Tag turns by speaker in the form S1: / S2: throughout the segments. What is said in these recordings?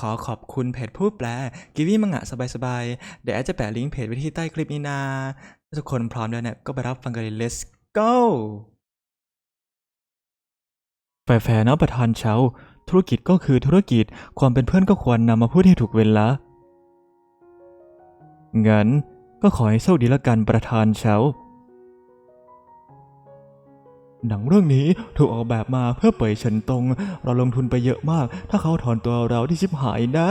S1: ขอขอบคุณเพจผู้แปลกิวี่มังงะสบายๆ เดี๋ยวแอดจะแปะลิงก์เพจไว้ที่ใต้คลิปนี้นะถ้าทุกคนพร้อมแล้วเนี่ยก็ไปรับฟังกันเลย let's go แฟร์ๆนะประธานเชาธุรกิจก็คือธุรกิจความเป็นเพื่อนก็ควรนำมาพูดให้ถูกเวลางั้นก็ขอให้โชคดีละกันประธานเชา หนังเรื่องนี้ถูกออกแบบมาเพื่อเป่ยเฉินตง เราลงทุนไปเยอะมาก ถ้าเขาถอนตัวเราที่ชิบหายนะ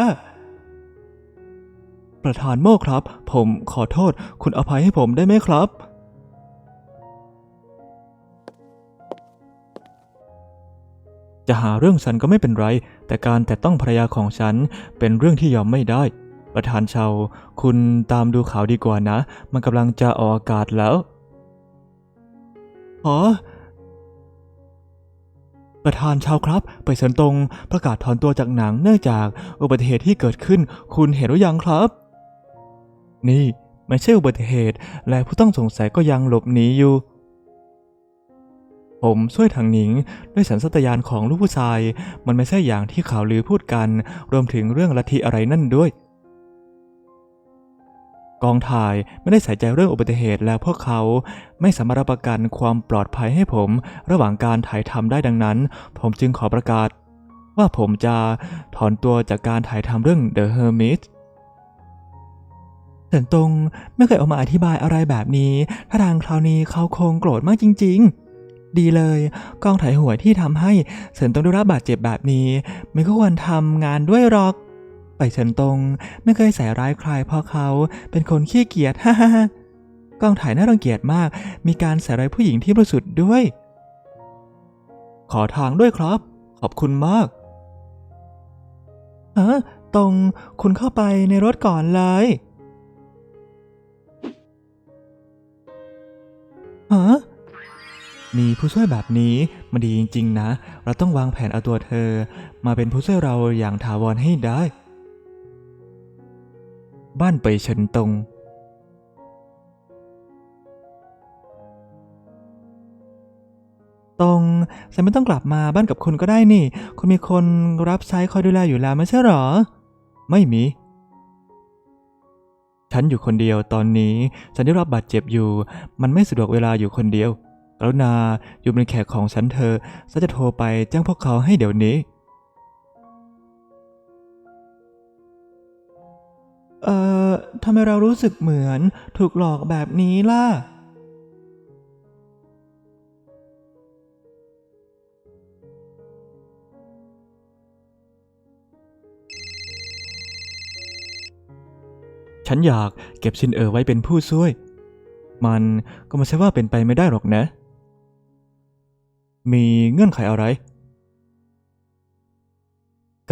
S1: ประธานโม่ครับ ผมขอโทษ คุณอภัยให้ผมได้ไหมครับ จะหาเรื่องฉันก็ไม่เป็นไร แต่การแต่ต้องภรรยาของฉันเป็นเรื่องที่ยอมไม่ได้ ประธานชาว คุณตามดูข่าวดีกว่านะ มันกำลังจะออกอากาศแล้ว อ๋อ ประธานชาวครับ ไปเฉินตรงประกาศถอนตัวจากหนังเนื่องจากอุบัติเหตุที่เกิดขึ้น คุณเห็นหรือยังครับ นี่ไม่ใช่อุบัติเหตุ และผู้ต้องสงสัยก็ยังหลบหนีอยู่ ผมช่วยทางหนิง ด้วยสัญชาตญาณของลูกผู้ชาย มันไม่ใช่อย่างที่ข่าวลือพูดกัน รวมถึงเรื่องลัทธิอะไรนั่นด้วย กองถ่ายไม่ได้ใส่ใจเรื่องอุบัติเหตุและพวกเขาไม่สามารถรับประกันความปลอดภัยให้ผม ระหว่างการถ่ายทำได้ดังนั้น ผมจึงขอประกาศ ว่าผมจะถอนตัวจากการถ่ายทำเรื่อง The Hermit เฉินตงไม่เคยออกมาอธิบายอะไรแบบนี้ถ้าทางคราวนี้เขาคงโกรธมากจริง ๆ ดีเลย กองถ่ายหวยที่ทำให้เฉินตงได้รับบาดเจ็บแบบนี้ ไม่ควรทำงานด้วยหรอก ไปเฉินตงไม่เคยใส่ร้ายใครเพราะเขาเป็นคนขี้เกียจฮ่าฮ่ากองถ่ายน่ารังเกียจมาก มีการใส่ร้ายผู้หญิงที่บริสุทธิ์ด้วย ขอทางด้วยครับ ขอบคุณมากเออตรงคุณเข้าไปในรถก่อนเลยฮะมีผู้ช่วยแบบนี้มันดีจริง ๆ นะ เราต้องวางแผนเอาตัวเธอ มาเป็นผู้ช่วยเราอย่างถาวรให้ได้ บ้านไปเฉินตง ตรงฉันไม่ต้องกลับมาบ้านกับคุณก็ได้นี่ คุณมีคนรับใช้คอยดูแลอยู่แล้วไม่ใช่หรอ ไม่มี ฉันอยู่คนเดียวตอนนี้ ฉันได้รับบาดเจ็บอยู่ มันไม่สะดวกเวลาอยู่คนเดียวกรุณาอยู่เป็นแขกของฉันเธอะฉันจะโทรไปแจ้งพวกเขาให้เดี๋ยวนี้ เอ่อทำไมเรารู้สึกเหมือนถูกหลอกแบบนี้ล่ะ ฉันอยากเก็บชินเอ๋อไว้เป็นผู้ช่วย มันก็ไม่ใช่ว่าเป็นไปไม่ได้หรอกนะ มีเงื่อนไขอะไร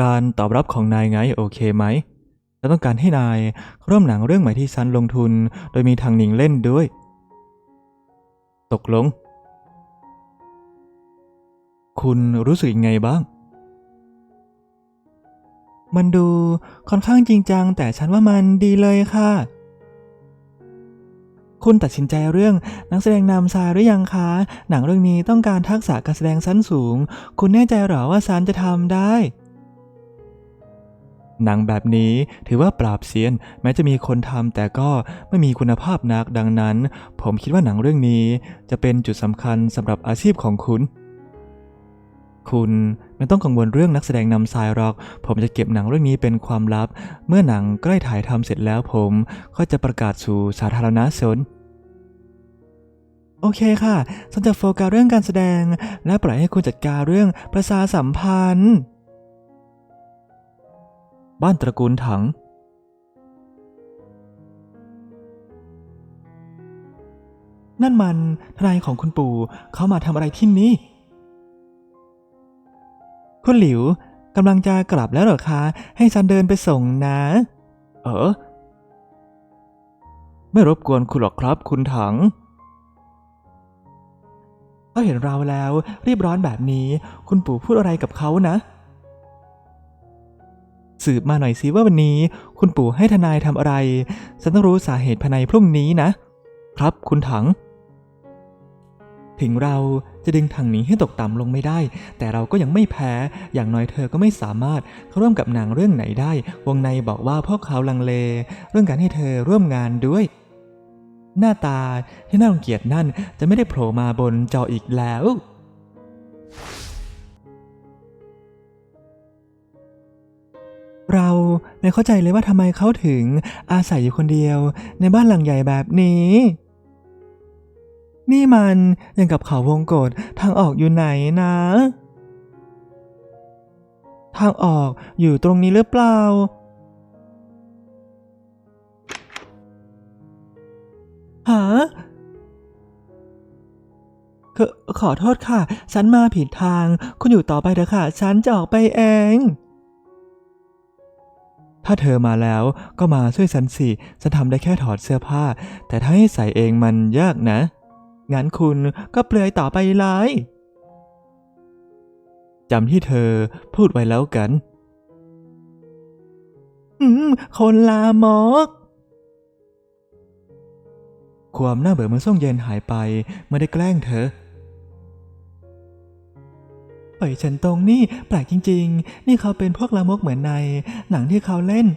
S1: การตอบรับของนายไงโอเคไหม ฉันต้องการให้นายร่วมหนังเรื่องใหม่ที่ฉันลงทุน โดยมีทางหนิงเล่นด้วย ตกลง คุณรู้สึกยังไงบ้าง มันดูค่อนข้างจริงจัง แต่ฉันว่ามันดีเลยค่ะ คุณตัดสินใจเรื่องนักแสดงนำชายหรือยังคะ หนังเรื่องนี้ต้องการทักษะการแสดงชั้นสูง คุณแน่ใจหรอว่าซันจะทำได้ หนังแบบนี้ถือว่าปราบเซียน แม้จะมีคนทำแต่ก็ไม่มีคุณภาพนักดังนั้น ผมคิดว่าหนังเรื่องนี้จะเป็นจุดสำคัญสำหรับอาชีพของคุณ คุณไม่ต้องกังวลเรื่องนักแสดงนำชายหรอก ผมจะเก็บหนังเรื่องนี้เป็นความลับ เมื่อหนังใกล้ถ่ายทำเสร็จแล้วผมก็จะประกาศสู่สาธารณชนโอเคค่ะฉันจะโฟกัสเรื่องการแสดง และปล่อยให้คุณจัดการเรื่องประชาสัมพันธ์ บ้านตระกูลถัง นั่นมันทนายของคุณปู่เขามาทำอะไรที่นี่ คุณหลิวกำลังจะกลับแล้วเหรอคะ ให้ฉันเดินไปส่งนะ เออ ไม่รบกวนคุณหรอกครับ คุณถังเขาเห็นเราแล้วรีบร้อนแบบนี้ คุณปู่พูดอะไรกับเขานะ สืบมาหน่อยสิว่าวันนี้ คุณปู่ให้ทนายทำอะไร ฉันต้องรู้สาเหตุภายในพรุ่งนี้นะ ครับคุณถัง ถึงเราจะดึงถังนิงให้ตกต่ำลงไม่ได้ แต่เราก็ยังไม่แพ้ อย่างน้อยเธอก็ไม่สามารถเข้าร่วมกับหนังเรื่องไหนได้ วงในบอกว่าพวกเขาลังเล เรื่องการให้เธอร่วมงานด้วยหน้าตาที่น่ารังเกียจนั่นจะไม่ได้โผล่มาบนจออีกแล้ว ไม่เข้าใจเลยว่าทำไมเขาถึงอาศัยอยู่คนเดียว ในบ้านหลังใหญ่แบบนี้ นี่มันยังกับเขาวงกฏทางออกอยู่ไหนนะ ทางออกอยู่ตรงนี้หรือเปล่าหาขขอโทษค่ะ ฉันมาผิดทาง คุณอยู่ต่อไปเถอะค่ะ ฉันจะออกไปเอง ถ้าเธอมาแล้วก็มาช่วยฉันสิฉันทำได้แค่ถอดเสื้อผ้า แต่ถ้าให้ใส่เองมันยากนะ งั้นคุณก็เปลือยต่อไปเลยจำที่เธอพูดไว้แล้วกัน อืม คนลามก ความน่าเบื่อเมื่อส่งเย็นหายไปเมื่อได้แกล้งเธอ ปล่อยฉันตงนี่แปลกจริง ๆ นี่เขาเป็นพวกลามกเหมือนในหนังที่เขาเล่น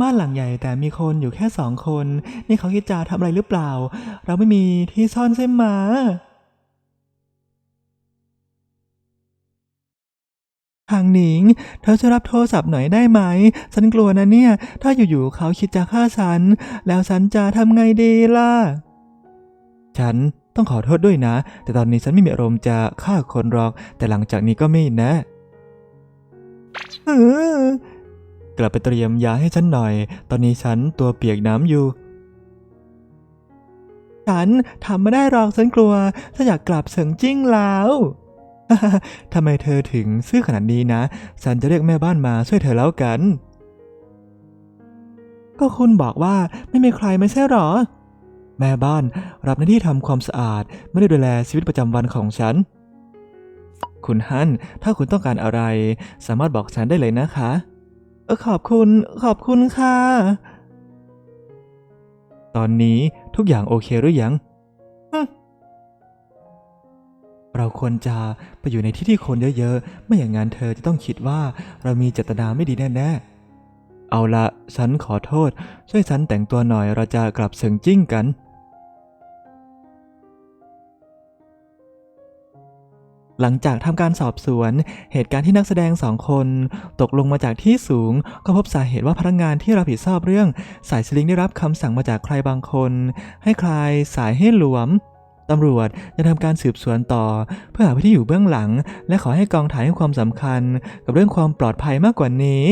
S1: บ้านหลังใหญ่แต่มีคนอยู่แค่สองคน นี่เขาคิดจะทำอะไรหรือเปล่า เราไม่มีที่ซ่อนใช่ไหมะทางหนิง เธอจะรับโทรศัพท์หน่อยได้ไหม ฉันกลัวนะเนี่ย ถ้าอยู่ๆเขาคิดจะฆ่าฉัน แล้วฉันจะทำไงดีล่ะ ฉัน ต้องขอโทษด้วยนะ แต่ตอนนี้ฉันไม่มีอารมณ์จะฆ่าคนหรอก แต่หลังจากนี้ก็ไม่นะกลับไปเตรียมยาให้ฉันหน่อย ตอนนี้ฉันตัวเปียกน้ำอยู่ ฉันทำไม่ได้หรอกฉันกลัวถ้าอยากกลับเสิงจิ้งแล้วทำไมเธอถึงซื่อขนาดนี้นะ ฉันจะเรียกแม่บ้านมาช่วยเธอแล้วกัน ก็คุณบอกว่าไม่มีใครไม่ใช่หรอ แม่บ้านรับหน้าที่ทำความสะอาด ไม่ได้ดูแลชีวิตประจำวันของฉัน คุณฮัน ถ้าคุณต้องการอะไร สามารถบอกฉันได้เลยนะคะ เออขอบคุณ ขอบคุณค่ะ ตอนนี้ทุกอย่างโอเคหรือยัง เราควรจะไปอยู่ในที่ที่คนเยอะๆ ไม่อย่างนั้นเธอจะต้องคิดว่าเรามีเจตนาไม่ดีแน่ๆเอาละ ฉันขอโทษ ช่วยฉันแต่งตัวหน่อยเราจะกลับเซิงจิ้งกัน หลังจากทำการสอบสวน เหตุการณ์ที่นักแสดงสองคน ตกลงมาจากที่สูง ก็พบสาเหตุว่าพนักงานที่รับผิดชอบเรื่อง สายสลิงได้รับคำสั่งมาจากใครบางคน ให้คลายสายให้หลวมตำรวจจะทำการสืบสวนต่อ เพื่อหาผู้ที่อยู่เบื้องหลัง และขอให้กองถ่ายให้ความสำคัญ กับเรื่องความปลอดภัยมากกว่านี้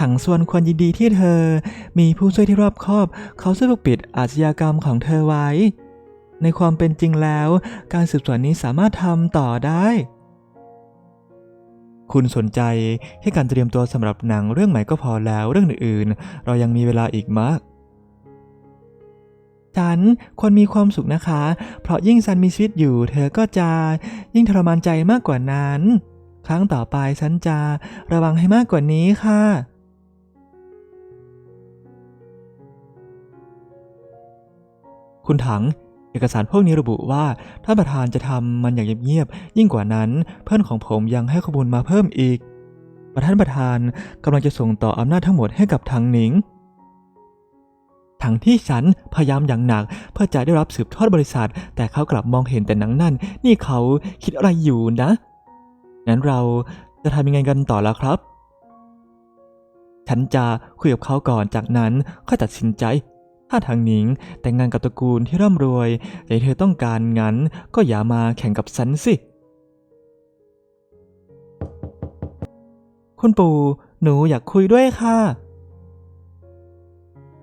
S1: ถังส่วนควรยินดีที่เธอ มีผู้ช่วยที่รอบคอบ เขาช่วยปกปิดอาชญากรรมของเธอไว้ ในความเป็นจริงแล้ว การสืบสวนนี้สามารถทำต่อได้ คุณสนใจแค่การเตรียมตัวสำหรับหนังเรื่องใหม่ก็พอแล้วเรื่องอื่นๆ เรายังมีเวลาอีกมากฉันควรมีความสุขนะคะ เพราะยิ่งฉันมีชีวิตอยู่ เธอก็จะยิ่งทรมานใจมากกว่านั้น ครั้งต่อไปฉันจะระวังให้มากกว่านี้ค่ะ คุณถัง เอกสารพวกนี้ระบุว่าท่านประธานจะทำมันอย่างเงียบๆยิ่งกว่านั้น เพื่อนของผมยังให้ข้อมูลมาเพิ่มอีกประธานประธานกำลังจะส่งต่ออำนาจทั้งหมดให้กับทางหนิงทั้งที่ฉันพยายามอย่างหนักเพื่อจะได้รับสืบทอดบริษัท แต่เขากลับมองเห็นแต่หนังนั่น นี่เขาคิดอะไรอยู่นะ งั้นเราจะทำยังไงกันต่อล้วครับ ฉันจะคุยกับเขาก่อนจากนั้นค่อยตัดสินใจ ถ้าทางหนิงแต่งงานกับตระกูลที่ร่ำรวยแต่เธอต้องการงั้นก็อย่ามาแข่งกับฉันสิ คุณปู่ หนูอยากคุยด้วยค่ะ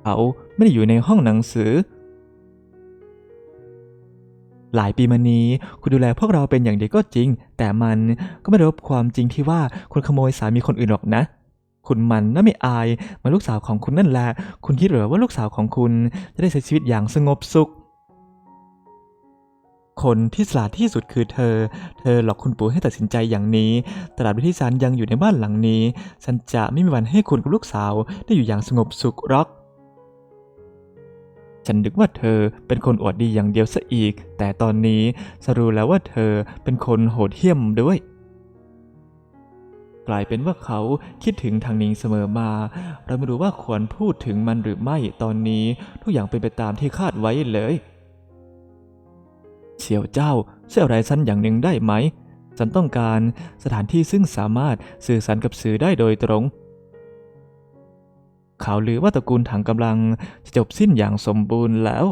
S1: เขาไม่ได้อยู่ในห้องหนังสือ หลายปีมานี้คุณดูแลพวกเราเป็นอย่างดีก็จริง แต่มันก็ไม่ได้ลบความจริงที่ว่าคุณขโมยสามีคนอื่นหรอกนะ คุณมันน่าไม่อายเหมือนลูกสาวของคุณนั่นแหละ คุณคิดหรือว่าลูกสาวของคุณจะได้ใช้ชีวิตอย่างสงบสุข คนที่ฉลาดที่สุดคือเธอ เธอหลอกคุณปู่ให้ตัดสินใจอย่างนี้ตราบที่ฉันยังอยู่ในบ้านหลังนี้ ฉันจะไม่มีวันให้คุณกับลูกสาวได้อยู่อย่างสงบสุขหรอกฉันนึกว่าเธอเป็นคนอวดดีอย่างเดียวซะอีก แต่ตอนนี้สรู้แล้วว่าเธอเป็นคนโหดเหี้ยมด้วย ลายเป็นว่าเขาคิดถึงทางนิงเสมอมา เราไม่รู้ว่าควรพูดถึงมันหรือไม่ตอนนี้ ทุกอย่างเป็นไปตามที่คาดไว้เลยเสี่ยวเจ้าช่วยอะไรฉันอย่างหนึ่งได้ไหมฉันต้องการสถานที่ซึ่งสามารถสื่อสารกับสื่อได้โดยตรงข่าวลือว่าตระกูลถังกำลังจะจบสิ้นอย่างสมบูรณ์แล้ว